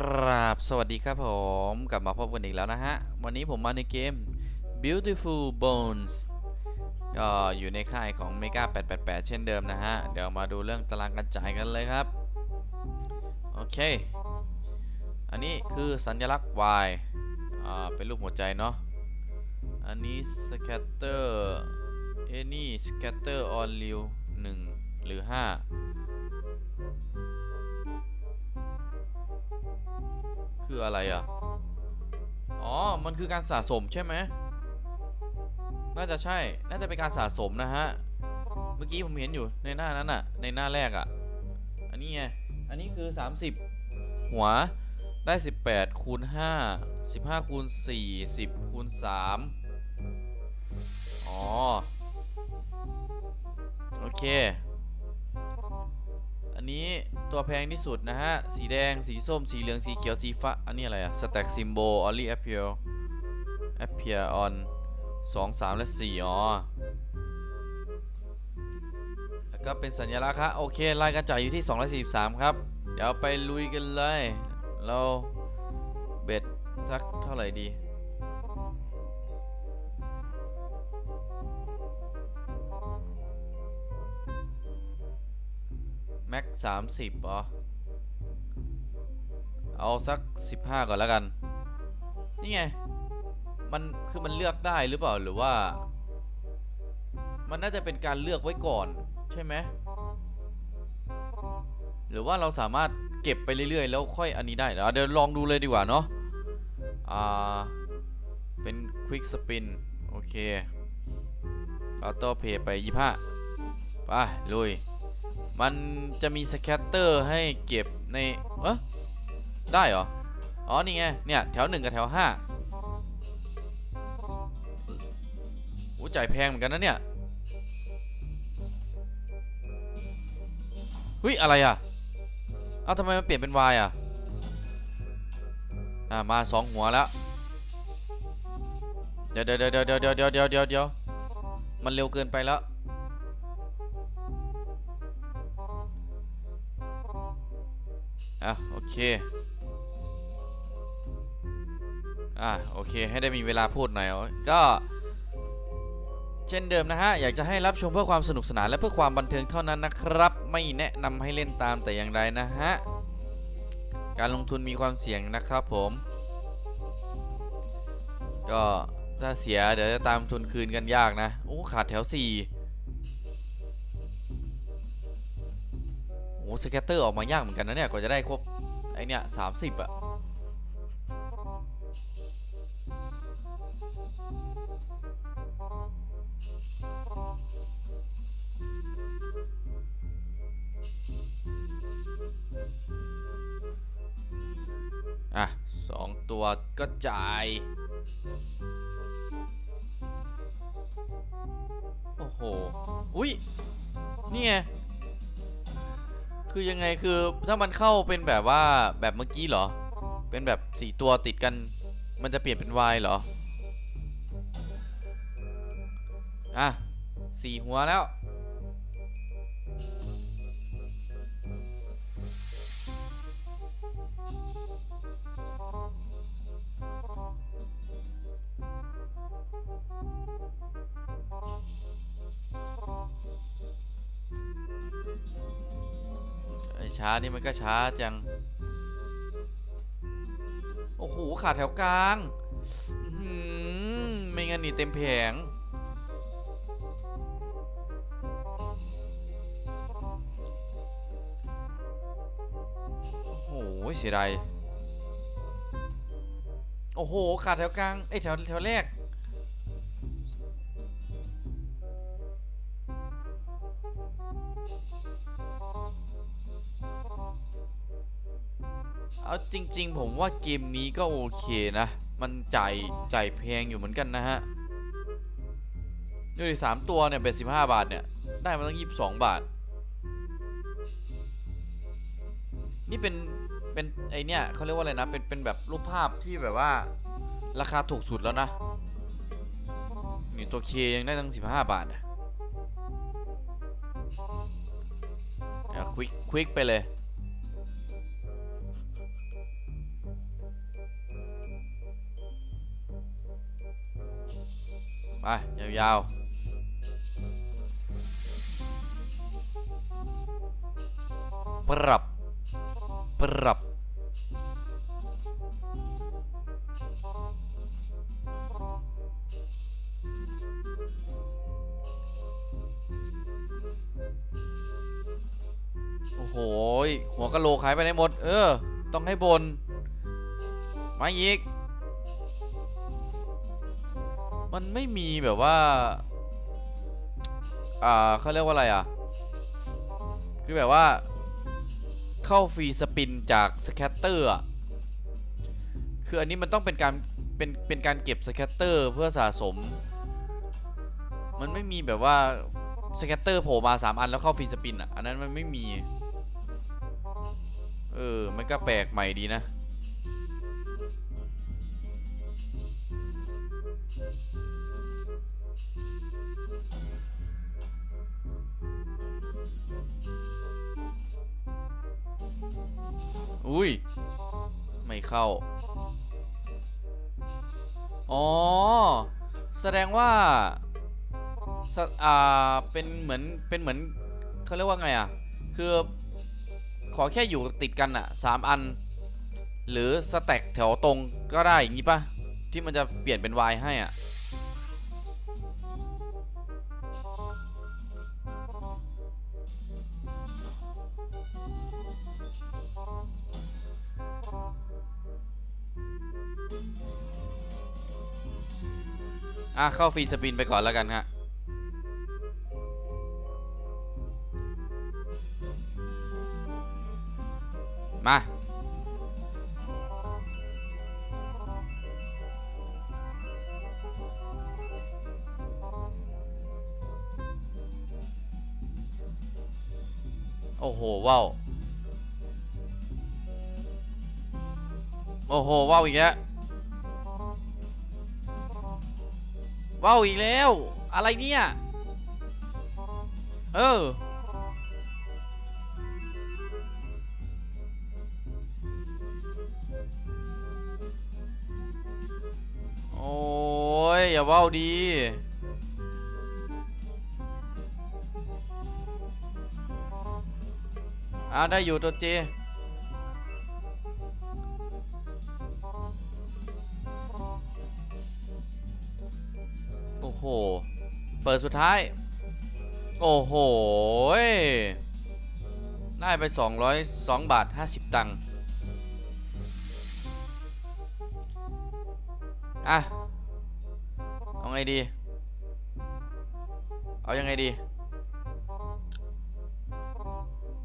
กราบสวัสดีครับผมกลับมาพบกันอีกแล้วนะฮะ วันนี้ผมมาในเกม Beautiful Bones ก็อยู่ในค่ายของ Mega 888 เช่นเดิมนะฮะ เดี๋ยวมาดูเรื่องตารางการจ่ายกันเลยครับ โอเค อันนี้คือสัญลักษณ์ Y อ่าเป็นรูปหัวใจเนาะ อันนี้ scatter any scatter on real 1 หรือ 5 คืออะไรอะ อ๋อ มันคือการสะสมใช่ไหม น่าจะใช่ น่าจะเป็นการสะสมนะฮะ เมื่อกี้ผมเห็นอยู่ในหน้านั้นอะ ในหน้าแรกอะ อันนี้ไง อันนี้คือ 30 หัว ได้ 18คูณ5 15คูณ4 10คูณ3อ๋อ โอเค นี้ตัวแพงที่สุดนะฮะ สีแดง สีส้ม สีเหลือง สีเขียว สีฟ้า อันนี้อะไรอะ stack symbol only appear appear on 2 3และ4อ๋อ แล้วก็เป็นสัญลักษณ์ครับโอเค รายการจ่ายอยู่ที่ 243 ครับ เดี๋ยวไปลุยกันเลย เราเบ็ดสักเท่าไหร่ดี แม็กสามสิบเหรอเอาสักสิบห้าก่อนแล้วกัน นี่ไง มันคือมันเลือกได้หรือเปล่าหรือว่า มันน่าจะเป็นการเลือกไว้ก่อนใช่ไหมหรือว่าเราสามารถเก็บไปเรื่อยๆ แล้วค่อยอันนี้ได้ เดี๋ยวลองดูเลยดีกว่าเนาะ อ่า เป็น Quick Spin โอเคออโต้เพย์ไปยี่ห้าไปลุย มันจะมีสแคตเตอร์ให้เก็บในเออได้เหรอ อ๋อ นี่ไง เนี่ย แถว 1 กับแถว5โอ้จ่ายแพงเหมือนกันนะเนี่ยเฮ้ย อะไรอะ เอ้าทำไมมันเปลี่ยนเป็นวายอะ อ่า มาสองหัวแล้ว เดี๋ยวเดี๋ยวเดี๋ยวเดี๋ยวเดี๋ยวเดี๋ยวเดี๋ยวมันเร็วเกินไปแล้ว อะโอเค อะโอเค ให้ได้มีเวลาพูดหน่อย ก็ เช่นเดิมนะฮะ อยากจะให้รับชมเพื่อความสนุกสนานและเพื่อความบันเทิงเท่านั้นนะครับ ไม่แนะนำให้เล่นตามแต่อย่างใดนะฮะ การลงทุนมีความเสี่ยงนะครับผม ก็ถ้าเสียเดี๋ยวจะตามทุนคืนกันยากนะ โอ้ขาดแถว 4 สแกตเตอร์ออกมายากเหมือนกันนะเนี่ยกว่าจะได้ครบไอเนี่ยสามสิบอะอะสองตัวก็จ่าย โอ้โห อุ้ยนี่ไง คือยังไงคือถ้ามันเข้าเป็นแบบว่าแบบเมื่อกี้เหรอ เป็นแบบสี่ตัวติดกัน มันจะเปลี่ยนเป็น Y เหรอ อะสี่หัวแล้ว ช้านี่มันก็ช้าจัง โอ้โห ขาดแถวกลางไม่งั้นนี่เต็มแผง โอ้โหเสียดาย โอ้โห ขาดแถวกลาง เอ้ยแถวแถวแรก เอาจริง ๆ ผมว่าเกมนี้ก็โอเคนะ มันจ่ายจ่ายแพงอยู่เหมือนกันนะฮะดูดิสามตัวเนี่ยเป็นสิบห้าบาทเนี่ย ได้มาตั้งยี่สิบสองบาท นี่เป็นเป็นไอเนี่ยเขาเรียกว่าอะไรนะ เป็นเป็นแบบรูปภาพที่แบบว่า ราคาถูกสุดแล้วนะนี่ตัวเคยังได้ตั้งสิบห้าบาทเนี่ยควิกควิกไปเลย ยาวๆ ปรับ ปรับ โอ้โห หัวกะโหลกหายไปไหนหมด เออ ต้องให้บน มาอีก มันไม่มีแบบว่า อ่าเขาเรียกว่าอะไรอะ คือแบบว่า เข้าฟรีสปินจากสแคตเตอร์อะ คืออันนี้มันต้องเป็นการ เป็น เป็นการเก็บสแคตเตอร์เพื่อสะสม มันไม่มีแบบว่าสแคตเตอร์โผล่มา 3 อันแล้วเข้าฟรีสปินอะ อันนั้นมันไม่มี เออ มันก็แปลกใหม่ดีนะ อุ้ย ไม่เข้า อ๋อ แสดงว่าสะอ่า เป็นเหมือน เป็นเหมือนเขาเรียกว่าไงอะ คือ ขอแค่อยู่ติดกันอะสามอัน หรือสแต็กแถวตรงก็ได้อย่างงี้ปะที่มันจะเปลี่ยนเป็น Y ให้อะ อะเข้าฟรีสปินไปก่อนแล้วกันฮะมาโอ้โหว้าว โอ้โหว้าวอีกแล้ว ว้าอีกแล้ว อะไรเนี่ย เออ โอ้ย อย่าว้าดีอ่าได้อยู่ตัวเจ สุดท้าย โอ้โห ได้ไป 202 บาท 50 ตังค์ อะ เอาไงดี เอายังไงดี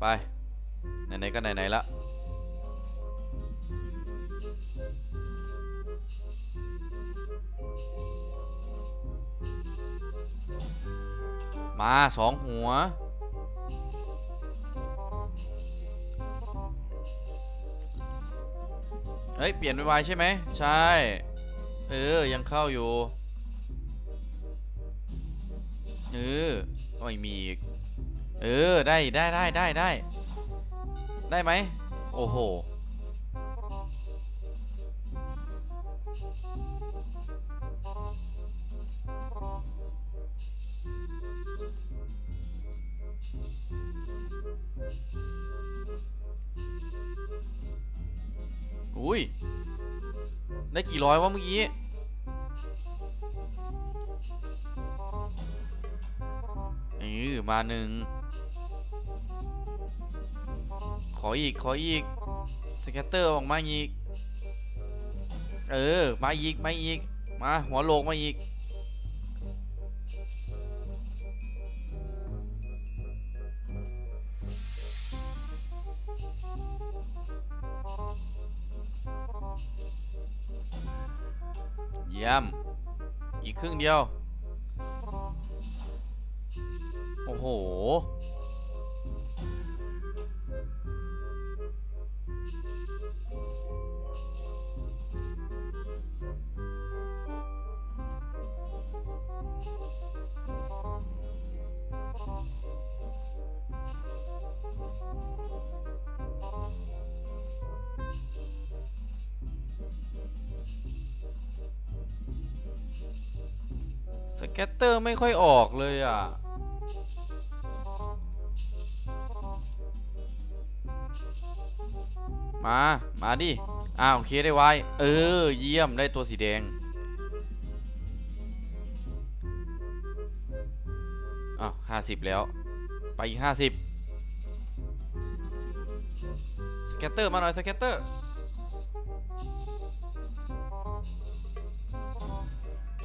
ไป ไหนๆก็ไหนๆละ มาสองหัว เฮ้ย เปลี่ยนไวๆใช่ไหม ใช่ เออ ยังเข้าอยู่ เออไม่มีอีก เออ ได้ได้ได้ได้ได้ได้ไหม โอ้โห อุ้ย ได้กี่ร้อยวะเมื่อกี้เออมาหนึ่ง ขออีก ขออีก สแกตเตอร์ออกมาอีก เออ มาอีก มาอีก มาหัวโลกมาอีก ยม อีกครึ่งเดียว โอ้โห สแกตเตอร์ไม่ค่อยออกเลยอะ มา มาดิ อ้าวโอเคได้ไวเออ เยี่ยมได้ตัวสีแดง อ้าวห้าสิบแล้ว ไปอีกห้าสิบสแกตเตอร์มาหน่อยสแกตเตอร์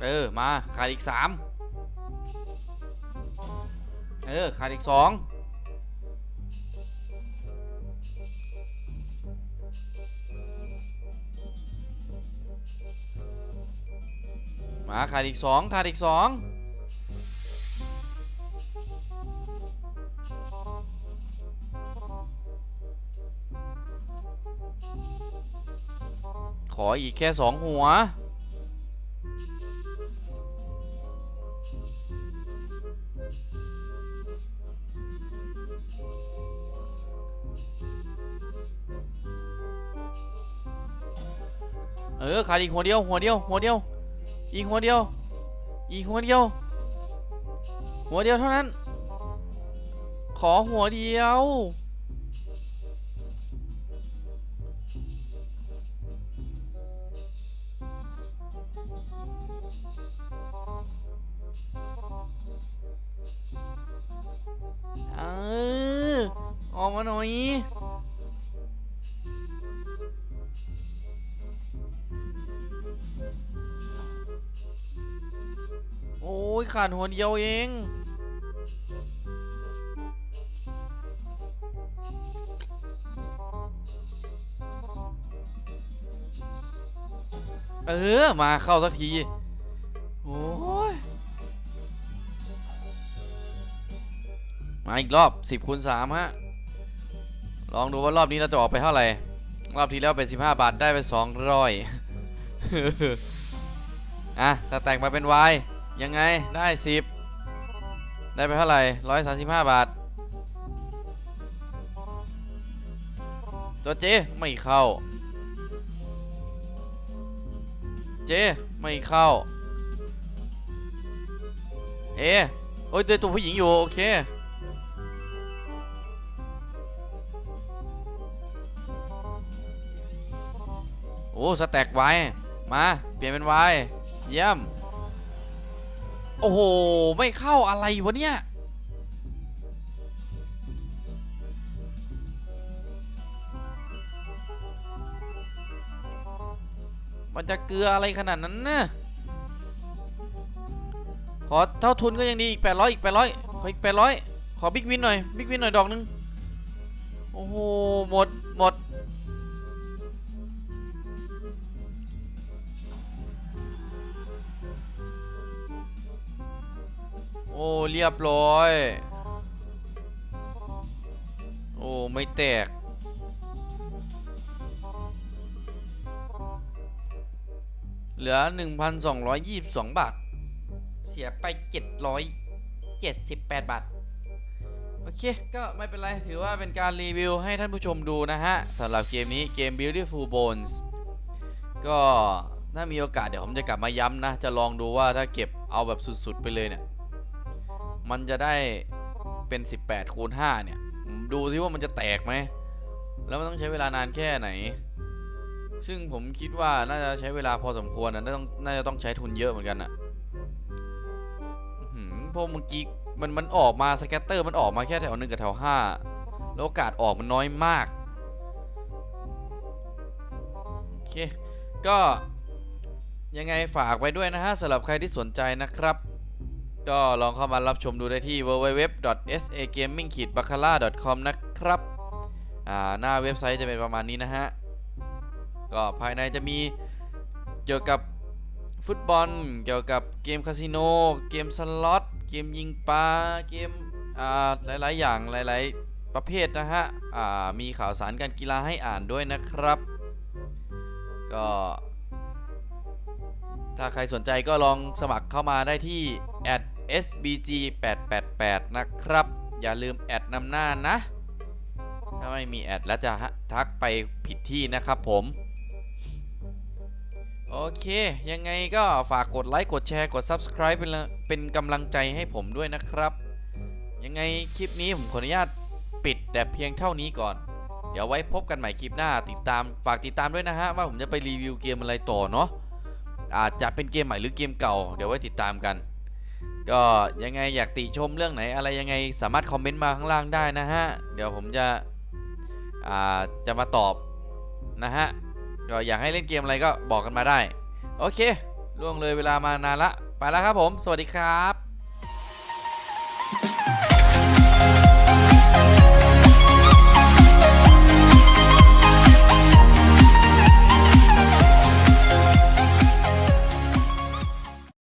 เออ มาขาดอีกสามเออขาดอีกสองมาขาดอีกสองขาดอีกสองขออีกแค่สองหัว อขาดอีกหัวเดียวหัวเดียวหัวเดียว อีกหัวเดียว อีกหัวเดียว หัวเดียวเท่านั้น ขอหัวเดียว เออออกมาหน่อย อ้ยขาดหัวเดียวเองเออ มาเข้าสักที โอ้ย มาอีกรอบ 10คูณ3ฮะ ลองดูว่ารอบนี้เราจะออกไปเท่าไหร่ รอบที่แล้วเป็น 15 บาท ได้ไป 200อะสแต็กมาเป็น Y ยังไงได้ 10 ได้ไปเท่าไหร่ 135 บาท ตัวเจไม่เข้า เจไม่เข้า เอโอ้ยเจอตัวผู้หญิงอยู่ โอเคโอ้สแต็กไว้ มา เปลี่ยนเป็นไว้เยี่ยม โอ้โห ไม่เข้าอะไรวะเนี่ย มันจะเกลืออะไรขนาดนั้นนะขอเท่าทุนก็ยังดีอีก 800 อีก 800 ขออีก 800 ขอบิ๊กวินหน่อย บิ๊กวินหน่อยดอกหนึง โอ้โห หมด อ้เรียบร้อย โอ้ไม่แตก เหลือ 1,222 บาท เสียไป 778 บาท โอเค ก็ไม่เป็นไร ถือว่าเป็นการรีวิวให้ท่านผู้ชมดูนะฮะสำหรับเกมนี้เกม Beautiful Bones ก็ถ้ามีโอกาสเดี๋ยวผมจะกลับมาย้ำนะ จะลองดูว่าถ้าเก็บเอาแบบสุดๆไปเลยเนี่ย มันจะได้เป็น 18คูณ5เนี่ย ดูซิว่ามันจะแตกไหม แล้วมันต้องใช้เวลานานแค่ไหน ซึ่งผมคิดว่าน่าจะใช้เวลาพอสมควรนะน่าต้องน่าจะต้องใช้ทุนเยอะเหมือนกันอะอื้อหือเพราะเมื่อกี้มันมันออกมาสแกตเตอร์มันออกมาแค่แถวหนึ่งกับแถวห้าแล้วโอกาสออกมันน้อยมาก โอเค ก็ยังไงฝากไว้ด้วยนะฮะสำหรับใครที่สนใจนะครับ ก็ลองเข้ามารับชมดูได้ที่ www.sagaming-bacala.com นะครับหน้าเว็บไซต์จะเป็นประมาณนี้นะฮะ ก็ภายในจะมีเกี่ยวกับฟุตบอล เกี่ยวกับเกมคาสิโน เกมสล็อต เกมยิงปลา เกมหลาย ๆ อย่างหลาย ๆ ประเภทนะฮะมีข่าวสารการกีฬาให้อ่านด้วยนะครับ ก็ถ้าใครสนใจก็ลองสมัครเข้ามาได้ที่ แอด @sbg888 นะครับ อย่าลืมแอดนำหน้านะ ถ้าไม่มีแอดแล้วจะทักไปผิดที่นะครับผม โอเค ยังไงก็ฝากกดไลค์ กดแชร์ กด Subscribe เป็นเป็นกำลังใจให้ผมด้วยนะครับ ยังไงคลิปนี้ผมขออนุญาตปิดแต่เพียงเท่านี้ก่อน เดี๋ยวไว้พบกันใหม่คลิปหน้าติดตามฝากติดตามด้วยนะฮะ ว่าผมจะไปรีวิวเกมอะไรต่อเนาะอาจจะเป็นเกมใหม่หรือเกมเก่า เดี๋ยวไว้ติดตามกัน ก็ยังไงอยากติชมเรื่องไหนอะไรยังไงสามารถคอมเมนต์มาข้างล่างได้นะฮะ เดี๋ยวผมจะอ่าจะมาตอบนะฮะ ก็อยากให้เล่นเกมอะไรก็บอกกันมาได้ โอเค ล่วงเลยเวลามานานละ ไปแล้วครับผม สวัสดีครับ